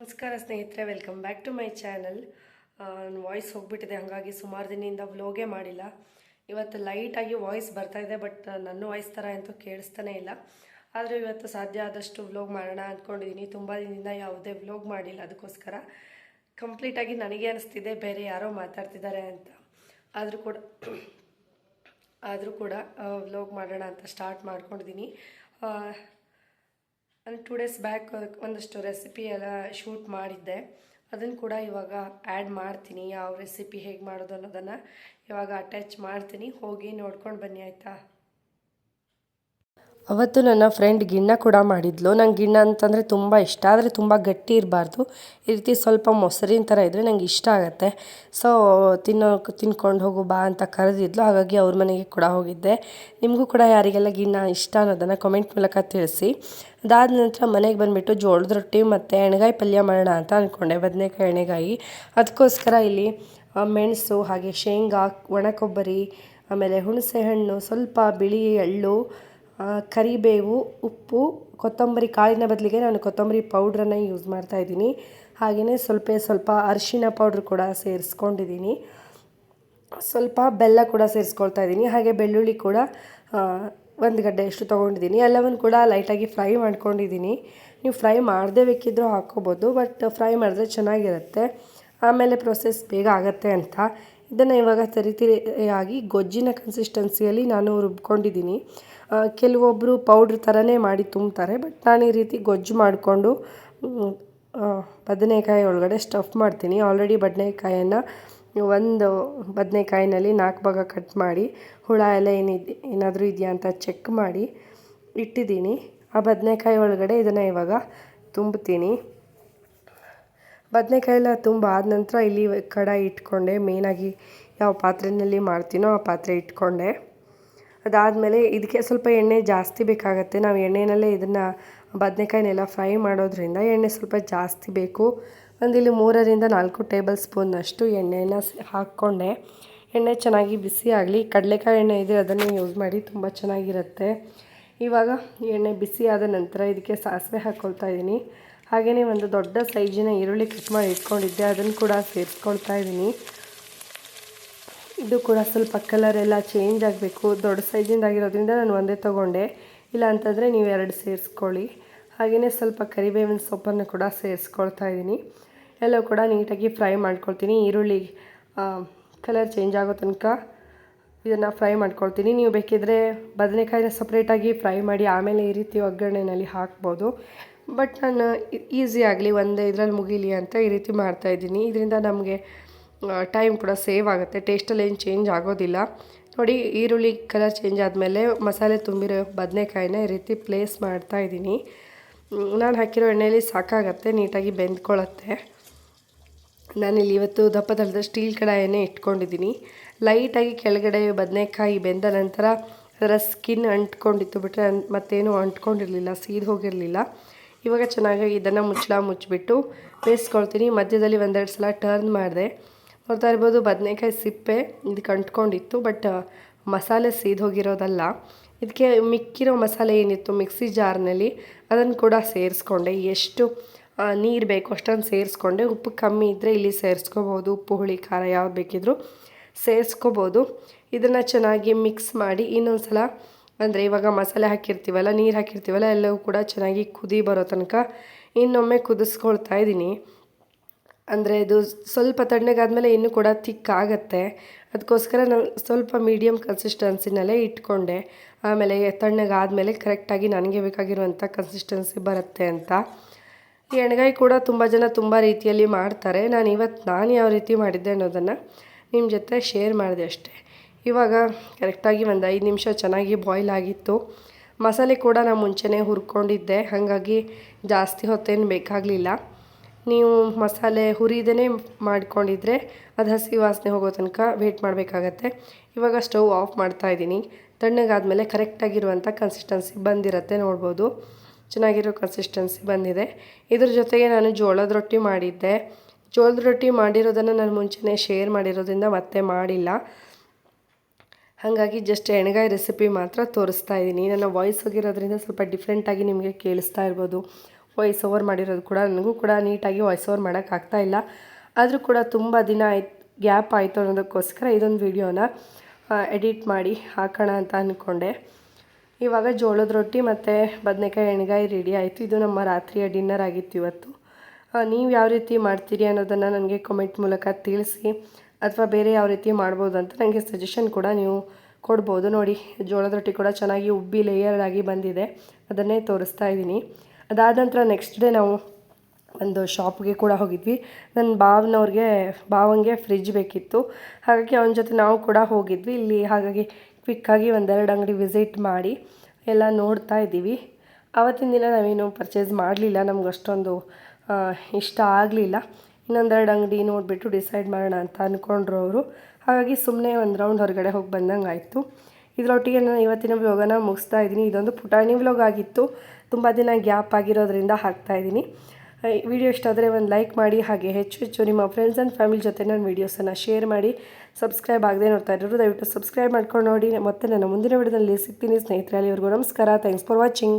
ನಮಸ್ಕಾರ ಸ್ನೇಹಿತರೆ welcome back to my channel ನನ್ನ ವಾಯ್ಸ್ ಹೋಗ್ಬಿಟ್ಟಿದೆ, ಹಾಗಾಗಿ ಸುಮಾರು ದಿನದಿಂದ ವ್ಲೋಗೇ ಮಾಡಿಲ್ಲ. ಇವತ್ತು ಲೈಟಾಗಿ ವಾಯ್ಸ್ ಬರ್ತಾ ಇದೆ ಬಟ್ ನನ್ನ ವಾಯ್ಸ್ ಥರ ಅಂತೂ ಕೇಳಿಸ್ತಾನೆ ಇಲ್ಲ. ಆದರೆ ಇವತ್ತು ಸಾಧ್ಯ ಆದಷ್ಟು ವ್ಲೋಗ್ ಮಾಡೋಣ ಅಂದ್ಕೊಂಡಿದ್ದೀನಿ ತುಂಬ ದಿನದಿಂದ ಯಾವುದೇ ವ್ಲೋಗ್ ಮಾಡಿಲ್ಲ ಅದಕ್ಕೋಸ್ಕರ. ಕಂಪ್ಲೀಟಾಗಿ ನನಗೆ ಅನಿಸ್ತಿದೆ, ಬೇರೆ ಯಾರೋ ಮಾತಾಡ್ತಿದ್ದಾರೆ ಅಂತ. ಆದರೂ ಕೂಡ ಆದರೂ ಕೂಡ ವ್ಲೋಗ್ ಮಾಡೋಣ ಅಂತ ಸ್ಟಾರ್ಟ್ ಮಾಡ್ಕೊಂಡಿದ್ದೀನಿ ನಾನು ಟೂ ಡೇಸ್ ಬ್ಯಾಕ್ ಒಂದಷ್ಟು ರೆಸಿಪಿ ಎಲ್ಲ ಶೂಟ್ ಮಾಡಿದ್ದೆ. ಅದನ್ನು ಕೂಡ ಇವಾಗ ಆ್ಯಡ್ ಮಾಡ್ತೀನಿ, ಯಾವ ರೆಸಿಪಿ ಹೇಗೆ ಮಾಡೋದು ಅನ್ನೋದನ್ನು ಇವಾಗ ಅಟ್ಯಾಚ್ ಮಾಡ್ತೀನಿ. ಹೋಗಿ ನೋಡ್ಕೊಂಡು ಬನ್ನಿ, ಆಯಿತಾ? ಅವತ್ತು ನನ್ನ ಫ್ರೆಂಡ್ ಗಿಣ್ಣ ಕೂಡ ಮಾಡಿದ್ಲು. ನಂಗೆ ಗಿಣ್ಣ ಅಂತಂದರೆ ತುಂಬ ಇಷ್ಟ. ಆದರೆ ತುಂಬ ಗಟ್ಟಿ ಇರಬಾರ್ದು. ಈ ರೀತಿ ಸ್ವಲ್ಪ ಮೊಸರಿನ ಥರ ಇದ್ದರೆ ನಂಗೆ ಇಷ್ಟ ಆಗುತ್ತೆ. ಸೊ ತಿನ್ನೋ, ತಿನ್ಕೊಂಡು ಹೋಗು, ಬಾ ಅಂತ ಕರೆದಿದ್ಲು. ಹಾಗಾಗಿ ಅವ್ರ ಮನೆಗೆ ಕೂಡ ಹೋಗಿದ್ದೆ. ನಿಮಗೂ ಕೂಡ ಯಾರಿಗೆಲ್ಲ ಗಿಣ್ಣ ಇಷ್ಟ ಅನ್ನೋದನ್ನು ಕಮೆಂಟ್ ಮೂಲಕ ತಿಳಿಸಿ. ಅದಾದ ನಂತರ ಮನೆಗೆ ಬಂದುಬಿಟ್ಟು ಜೋಳದ ರೊಟ್ಟಿ ಮತ್ತು ಎಣ್ಗಾಯಿ ಪಲ್ಯ ಮಾಡೋಣ ಅಂತ ಅಂದ್ಕೊಂಡೆ ಬದನೆಕಾಯಿ ಎಣ್ಣೆಗಾಯಿ ಅದಕ್ಕೋಸ್ಕರ ಇಲ್ಲಿ ಮೆಣಸು, ಹಾಗೆ ಶೇಂಗಾ, ಒಣ ಕೊಬ್ಬರಿ, ಆಮೇಲೆ ಹುಣಸೆ ಹಣ್ಣು ಸ್ವಲ್ಪ ಬಿಳಿ ಎಳ್ಳು ಕರಿಬೇವು, ಉಪ್ಪು, ಕೊತ್ತಂಬರಿ ಕಾಳಿನ ಬದಲಿಗೆ ನಾನು ಕೊತ್ತಂಬರಿ ಪೌಡ್ರನ್ನು ಯೂಸ್ ಮಾಡ್ತಾ ಇದ್ದೀನಿ. ಹಾಗೆಯೇ ಸ್ವಲ್ಪ ಸ್ವಲ್ಪ ಅರಿಶಿನ ಪೌಡ್ರ್ ಕೂಡ ಸೇರಿಸ್ಕೊಂಡಿದ್ದೀನಿ. ಸ್ವಲ್ಪ ಬೆಲ್ಲ ಕೂಡ ಸೇರಿಸ್ಕೊಳ್ತಾ ಇದ್ದೀನಿ. ಹಾಗೆ ಬೆಳ್ಳುಳ್ಳಿ ಕೂಡ ಒಂದು ಗಡ್ಡೆಯಷ್ಟು ತೊಗೊಂಡಿದ್ದೀನಿ. ಎಲ್ಲವನ್ನು ಕೂಡ ಲೈಟಾಗಿ ಫ್ರೈ ಮಾಡ್ಕೊಂಡಿದ್ದೀನಿ. ನೀವು ಫ್ರೈ ಮಾಡದೇ ಬೇಕಿದ್ದರೂ ಹಾಕ್ಕೋಬೋದು, ಬಟ್ ಫ್ರೈ ಮಾಡಿದ್ರೆ ಚೆನ್ನಾಗಿರುತ್ತೆ. ಆಮೇಲೆ ಪ್ರೊಸೆಸ್ ಬೇಗ ಆಗುತ್ತೆ ಅಂತ ಇದನ್ನು ಇವಾಗ ತರಿತರಿಯಾಗಿ ಗೊಜ್ಜಿನ ಕನ್ಸಿಸ್ಟೆನ್ಸಿಯಲ್ಲಿ ನಾನು ರುಬ್ಕೊಂಡಿದ್ದೀನಿ. ಕೆಲವೊಬ್ಬರು ಪೌಡ್ರ್ ಥರನೇ ಮಾಡಿ ತುಂಬ್ತಾರೆ ಬಟ್ ನಾನು ಈ ರೀತಿ ಗೊಜ್ಜು ಮಾಡಿಕೊಂಡು ಬದನೆಕಾಯಿ ಒಳಗಡೆ ಸ್ಟಫ್ ಮಾಡ್ತೀನಿ. ಆಲ್ರೆಡಿ ಬದನೆಕಾಯನ್ನು ಒಂದು ಬದನೆಕಾಯಿನಲ್ಲಿ ನಾಲ್ಕು ಭಾಗ ಕಟ್ ಮಾಡಿ, ಹುಳ ಎಲ್ಲ ಏನಿದೆ, ಏನಾದರೂ ಇದೆಯಾ ಅಂತ ಚೆಕ್ ಮಾಡಿ ಇಟ್ಟಿದ್ದೀನಿ. ಆ ಬದನೆಕಾಯಿ ಒಳಗಡೆ ಇದನ್ನು ಇವಾಗ ತುಂಬುತ್ತೀನಿ ಬದನೆಕಾಯಿ ಎಲ್ಲ ತುಂಬ ಆದ ನಂತರ ಇಲ್ಲಿ ಕಡಾಯಿ ಇಟ್ಕೊಂಡೆ. ಮೇಯ್ನಾಗಿ ಯಾವ ಪಾತ್ರೆಯಲ್ಲಿ ಮಾಡ್ತೀನೋ ಆ ಪಾತ್ರೆ ಇಟ್ಕೊಂಡೆ. ಅದಾದಮೇಲೆ ಇದಕ್ಕೆ ಸ್ವಲ್ಪ ಎಣ್ಣೆ ಜಾಸ್ತಿ ಬೇಕಾಗತ್ತೆ. ನಾವು ಎಣ್ಣೆನಲ್ಲೇ ಇದನ್ನು ಬದನೆಕಾಯಿನೆಲ್ಲ ಫ್ರೈ ಮಾಡೋದ್ರಿಂದ ಎಣ್ಣೆ ಸ್ವಲ್ಪ ಜಾಸ್ತಿ ಬೇಕು. ಒಂದಿಲ್ಲಿ ಮೂರರಿಂದ ನಾಲ್ಕು ಟೇಬಲ್ ಸ್ಪೂನ್ನಷ್ಟು ಎಣ್ಣೆನ ಹಾಕ್ಕೊಂಡೆ. ಎಣ್ಣೆ ಚೆನ್ನಾಗಿ ಬಿಸಿ ಆಗಲಿ. ಕಡಲೆಕಾಯಿ ಎಣ್ಣೆ ಇದೆ, ಅದನ್ನು ಯೂಸ್ ಮಾಡಿ ತುಂಬ ಚೆನ್ನಾಗಿರುತ್ತೆ. ಇವಾಗ ಎಣ್ಣೆ ಬಿಸಿ ಆದ ನಂತರ ಇದಕ್ಕೆ ಸಾಸಿವೆ ಹಾಕ್ಕೊಳ್ತಾ ಇದ್ದೀನಿ ಹಾಗೆಯೇ ಒಂದು ದೊಡ್ಡ ಸೈಜಿನ ಈರುಳ್ಳಿ ಕಟ್ ಮಾಡಿ ಇಟ್ಕೊಂಡಿದ್ದೆ, ಅದನ್ನು ಕೂಡ ಸೇರಿಸ್ಕೊಳ್ತಾ ಇದ್ದೀನಿ. ಇದು ಕೂಡ ಸ್ವಲ್ಪ ಕಲರ್ ಎಲ್ಲ ಚೇಂಜ್ ಆಗಬೇಕು. ದೊಡ್ಡ ಸೈಜಿಂದಾಗಿರೋದ್ರಿಂದ ನಾನು ಒಂದೇ ತೊಗೊಂಡೆ. ಇಲ್ಲ ಅಂತಂದರೆ ನೀವು ಎರಡು ಸೇರಿಸ್ಕೊಳ್ಳಿ. ಹಾಗೆಯೇ ಸ್ವಲ್ಪ ಕರಿಬೇವಿನ ಸೊಪ್ಪನ್ನು ಕೂಡ ಸೇರಿಸ್ಕೊಳ್ತಾ ಇದ್ದೀನಿ. ಎಲ್ಲ ಕೂಡ ನೀಟಾಗಿ ಫ್ರೈ ಮಾಡ್ಕೊಳ್ತೀನಿ. ಈರುಳ್ಳಿ ಕಲರ್ ಚೇಂಜ್ ಆಗೋ ತನಕ ಇದನ್ನು ಫ್ರೈ ಮಾಡ್ಕೊಳ್ತೀನಿ. ನೀವು ಬೇಕಿದ್ದರೆ ಬದನೆಕಾಯಿನ ಸಪ್ರೇಟಾಗಿ ಫ್ರೈ ಮಾಡಿ ಆಮೇಲೆ ಈ ರೀತಿ ಒಗ್ಗರಣೆಯಲ್ಲಿ ಹಾಕ್ಬೋದು. ಬಟ್ ನಾನು ಈಸಿ ಆಗಲಿ ಒಂದೇ ಇದರಲ್ಲಿ ಮುಗೀಲಿ ಅಂತ ಈ ರೀತಿ ಮಾಡ್ತಾಯಿದ್ದೀನಿ ಇದರಿಂದ ನಮಗೆ ಟೈಮ್ ಕೂಡ ಸೇವ್ ಆಗುತ್ತೆ. ಟೇಸ್ಟಲ್ಲಿ ಏನು ಚೇಂಜ್ ಆಗೋದಿಲ್ಲ. ನೋಡಿ, ಈರುಳ್ಳಿ ಕಲರ್ ಚೇಂಜ್ ಆದಮೇಲೆ ಮಸಾಲೆ ತುಂಬಿರೋ ಬದನೆಕಾಯಿನ ಈ ರೀತಿ ಪ್ಲೇಸ್ ಮಾಡ್ತಾ ಇದ್ದೀನಿ. ನಾನು ಹಾಕಿರೋ ಎಣ್ಣೆಯಲ್ಲಿ ಸಾಕಾಗತ್ತೆ, ನೀಟಾಗಿ ಬೆಂದ್ಕೊಳ್ಳುತ್ತೆ ನಾನಿಲ್ಲಿ ಇವತ್ತು ದಪ್ಪದಲ್ಲದ ಸ್ಟೀಲ್ ಕಡಾಯನ್ನೇ ಇಟ್ಕೊಂಡಿದ್ದೀನಿ. ಲೈಟಾಗಿ ಕೆಳಗಡೆ ಬದನೆಕಾಯಿ ಬೆಂದ ನಂತರ ಅದರ ಸ್ಕಿನ್ ಅಂಟ್ಕೊಂಡಿತ್ತು ಬಿಟ್ಟರೆ ಮತ್ತೇನು ಅಂಟ್ಕೊಂಡಿರಲಿಲ್ಲ, ಸೀದ್ ಹೋಗಿರಲಿಲ್ಲ. ಇವಾಗ ಚೆನ್ನಾಗಿ ಇದನ್ನು ಮುಚ್ಚಳ ಮುಚ್ಚಿಬಿಟ್ಟು ಬೇಯಿಸ್ಕೊಳ್ತೀನಿ. ಮಧ್ಯದಲ್ಲಿ ಒಂದೆರಡು ಸಲ ಟರ್ನ್ ಮಾಡಿದೆ. ನೋಡ್ತಾ ಇರ್ಬೋದು ಬದನೆಕಾಯಿ ಸಿಪ್ಪೆ ಇದು ಅಂಟ್ಕೊಂಡಿತ್ತು ಬಟ್ ಮಸಾಲೆ ಸೀದೋಗಿರೋದಲ್ಲ ಇದಕ್ಕೆ ಮಿಕ್ಕಿರೋ ಮಸಾಲೆ ಏನಿತ್ತು, ಮಿಕ್ಸಿ ಜಾರ್ನಲ್ಲಿ ಅದನ್ನು ಕೂಡ ಸೇರಿಸ್ಕೊಂಡೆ. ಎಷ್ಟು ನೀರು ಬೇಕು ಅಷ್ಟೊಂದು ಸೇರಿಸ್ಕೊಂಡೆ. ಉಪ್ಪು ಕಮ್ಮಿ ಇದ್ದರೆ ಇಲ್ಲಿ ಸೇರಿಸ್ಕೋಬೋದು. ಉಪ್ಪು, ಹುಳಿ, ಖಾರ ಯಾವ್ದು ಬೇಕಿದ್ರು ಸೇರಿಸ್ಕೋಬೋದು. ಇದನ್ನು ಚೆನ್ನಾಗಿ ಮಿಕ್ಸ್ ಮಾಡಿ ಇನ್ನೊಂದು ಸಲ ಅಂದರೆ ಇವಾಗ ಮಸಾಲೆ ಹಾಕಿರ್ತೀವಲ್ಲ, ನೀರು ಹಾಕಿರ್ತೀವಲ್ಲ, ಎಲ್ಲವೂ ಕೂಡ ಚೆನ್ನಾಗಿ ಕುದಿ ಬರೋ ತನಕ ಇನ್ನೊಮ್ಮೆ ಕುದಿಸ್ಕೊಳ್ತಾ ಇದ್ದೀನಿ. ಅಂದರೆ ಇದು ಸ್ವಲ್ಪ ತಣ್ಣಗಾದ್ಮೇಲೆ ಇನ್ನೂ ಕೂಡ ಥಿಕ್ ಆಗುತ್ತೆ. ಅದಕ್ಕೋಸ್ಕರ ನಾನು ಸ್ವಲ್ಪ ಮೀಡಿಯಮ್ ಕನ್ಸಿಸ್ಟೆನ್ಸಿನಲ್ಲೇ ಇಟ್ಕೊಂಡೆ. ಆಮೇಲೆ ತಣ್ಣಗಾದಮೇಲೆ ಕರೆಕ್ಟಾಗಿ ನನಗೆ ಬೇಕಾಗಿರುವಂಥ ಕನ್ಸಿಸ್ಟೆನ್ಸಿ ಬರುತ್ತೆ ಅಂತ. ಈ ಎಣ್ಗಾಯಿ ಕೂಡ ತುಂಬ ಜನ ತುಂಬ ರೀತಿಯಲ್ಲಿ ಮಾಡ್ತಾರೆ. ನಾನು ಇವತ್ತು ನಾನು ಯಾವ ರೀತಿ ಮಾಡಿದ್ದೆ ಅನ್ನೋದನ್ನು ನಿಮ್ಮ ಜೊತೆ ಶೇರ್ ಮಾಡಿದೆ ಅಷ್ಟೇ. ಇವಾಗ ಕರೆಕ್ಟಾಗಿ ಒಂದು ಐದು ನಿಮಿಷ ಚೆನ್ನಾಗಿ ಬಾಯ್ಲ್ ಆಗಿತ್ತು. ಮಸಾಲೆ ಕೂಡ ನಾನು ಮುಂಚೆನೇ ಹುರ್ಕೊಂಡಿದ್ದೆ. ಹಾಗಾಗಿ ಜಾಸ್ತಿ ಹೊತ್ತೇನು ಬೇಕಾಗಲಿಲ್ಲ. ನೀವು ಮಸಾಲೆ ಹುರಿದೇ ಮಾಡ್ಕೊಂಡಿದ್ರೆ ಅದು ಹಸಿ ವಾಸನೆ ಹೋಗೋ ತನಕ ವೇಟ್ ಮಾಡಬೇಕಾಗತ್ತೆ. ಇವಾಗ ಸ್ಟವ್ ಆಫ್ ಮಾಡ್ತಾ ಇದ್ದೀನಿ. ತಣ್ಣಗಾದ್ಮೇಲೆ ಕರೆಕ್ಟಾಗಿರುವಂಥ ಕನ್ಸಿಸ್ಟೆನ್ಸಿ ಬಂದಿರತ್ತೆ ನೋಡ್ಬೋದು. ಚೆನ್ನಾಗಿರೋ ಕನ್ಸಿಸ್ಟೆನ್ಸಿ ಬಂದಿದೆ. ಇದ್ರ ಜೊತೆಗೆ ನಾನು ಜೋಳದ ರೊಟ್ಟಿ ಮಾಡಿದ್ದೆ. ಜೋಳದ ರೊಟ್ಟಿ ಮಾಡಿರೋದನ್ನು ನಾನು ಮುಂಚೆನೇ ಶೇರ್ ಮಾಡಿರೋದ್ರಿಂದ ಮತ್ತೆ ಮಾಡಿಲ್ಲ. ಹಾಗಾಗಿ ಜಸ್ಟ್ ಎಣ್ಗಾಯಿ ರೆಸಿಪಿ ಮಾತ್ರ ತೋರಿಸ್ತಾ ಇದ್ದೀನಿ. ನನ್ನ ವಾಯ್ಸ್ ಹೋಗಿರೋದ್ರಿಂದ ಸ್ವಲ್ಪ ಡಿಫ್ರೆಂಟಾಗಿ ನಿಮಗೆ ಕೇಳಿಸ್ತಾ ಇರ್ಬೋದು. ವಾಯ್ಸ್ ಓವರ್ ಮಾಡಿರೋದು ಕೂಡ ನನಗೂ ಕೂಡ ನೀಟಾಗಿ ವಾಯ್ಸ್ ಓವರ್ ಮಾಡೋಕ್ಕಾಗ್ತಾ ಇಲ್ಲ. ಆದರೂ ಕೂಡ ತುಂಬ ದಿನ ಆಯ್ತು ಗ್ಯಾಪ್ ಆಯಿತು ಅನ್ನೋದಕ್ಕೋಸ್ಕರ ಇದೊಂದು ವಿಡಿಯೋನ ಎಡಿಟ್ ಮಾಡಿ ಹಾಕೋಣ ಅಂತ ಅಂದ್ಕೊಂಡೆ ಇವಾಗ ಜೋಳದ ರೊಟ್ಟಿ ಮತ್ತು ಬದನೆಕಾಯಿ ಎಣ್ಗಾಯಿ ರೆಡಿ ಆಯಿತು. ಇದು ನಮ್ಮ ರಾತ್ರಿಯ ಡಿನ್ನರ್ ಆಗಿತ್ತು ಇವತ್ತು. ನೀವು ಯಾವ ರೀತಿ ಮಾಡ್ತೀರಿ ಅನ್ನೋದನ್ನು ನನಗೆ ಕಮೆಂಟ್ ಮೂಲಕ ತಿಳಿಸಿ. ಅಥವಾ ಬೇರೆ ಯಾವ ರೀತಿ ಮಾಡ್ಬೋದು ಅಂತ ನನಗೆ ಸಜೆಷನ್ ಕೂಡ ನೀವು ಕೊಡ್ಬೋದು. ನೋಡಿ, ಜೋಳದ ರೊಟ್ಟಿ ಕೂಡ ಚೆನ್ನಾಗಿ ಉಬ್ಬಿ ಲೇಯರ್ ಆಗಿ ಬಂದಿದೆ. ಅದನ್ನೇ ತೋರಿಸ್ತಾ ಇದ್ದೀನಿ. ಅದಾದ ನಂತರ ನೆಕ್ಸ್ಟ್ ಡೇ ನಾವು ಒಂದು ಶಾಪ್ಗೆ ಕೂಡ ಹೋಗಿದ್ವಿ. ನನ್ನ ಬಾವನವ್ರಿಗೆ ಬಾವಂಗೆ ಫ್ರಿಜ್ ಬೇಕಿತ್ತು. ಹಾಗಾಗಿ ಅವನ ಜೊತೆ ನಾವು ಕೂಡ ಹೋಗಿದ್ವಿ. ಇಲ್ಲಿ ಹಾಗಾಗಿ ಕ್ವಿಕ್ಕಾಗಿ ಒಂದೆರಡು ಅಂಗಡಿ ವಿಸಿಟ್ ಮಾಡಿ ಎಲ್ಲ ನೋಡ್ತಾ ಇದ್ದೀವಿ. ಆವತ್ತಿನ ದಿನ ನಾವೇನು ಪರ್ಚೇಸ್ ಮಾಡಲಿಲ್ಲ. ನಮ್ಗೆ ಅಷ್ಟೊಂದು ಇಷ್ಟ ಆಗಲಿಲ್ಲ. ಇನ್ನೊಂದೆರಡು ಅಂಗಡಿ ನೋಡಿಬಿಟ್ಟು ಡಿಸೈಡ್ ಮಾಡೋಣ ಅಂತ ಅಂದ್ಕೊಂಡ್ರು ಅವರು. ಹಾಗಾಗಿ ಸುಮ್ಮನೆ ಒಂದು ರೌಂಡ್ ಹೊರಗಡೆ ಹೋಗಿ ಬಂದಂಗೆ ಆಯಿತು ಇದರೊಟ್ಟಿಗೆ ನಾನು ಇವತ್ತಿನ ವ್ಲೋಗನ ಮುಗಿಸ್ತಾ ಇದ್ದೀನಿ. ಇದೊಂದು ಪುಟಾಣಿ ವ್ಲೋಗ್ ಆಗಿತ್ತು. ತುಂಬ ದಿನ ಗ್ಯಾಪ್ ಆಗಿರೋದ್ರಿಂದ ಹಾಕ್ತಾ ಇದ್ದೀನಿ. ವಿಡಿಯೋ ಇಷ್ಟ ಆದರೆ ಒಂದು ಲೈಕ್ ಮಾಡಿ, ಹಾಗೆ ಹೆಚ್ಚು ಹೆಚ್ಚು ನಿಮ್ಮ ಫ್ರೆಂಡ್ಸ್ ಆ್ಯಂಡ್ ಫ್ಯಾಮಿಲಿ ಜೊತೆ ನನ್ನ ವೀಡಿಯೋಸನ್ನು ಶೇರ್ ಮಾಡಿ ಸಬ್ಸ್ಕ್ರೈಬ್ ಆಗದೆ ನೋಡ್ತಾ ಇರೋರು ದಯವಿಟ್ಟು ಸಬ್ಸ್ಕ್ರೈಬ್ ಮಾಡ್ಕೊಂಡು ನೋಡಿ. ಮತ್ತೆ ನನ್ನ ಮುಂದಿನ ವಿಡಿಯೋದಲ್ಲಿ ಸಿಗ್ತೀನಿ ಸ್ನೇಹಿತರೆ, ಅಲ್ಲಿವರೆಗೂ ನಮಸ್ಕಾರ. Thanks for watching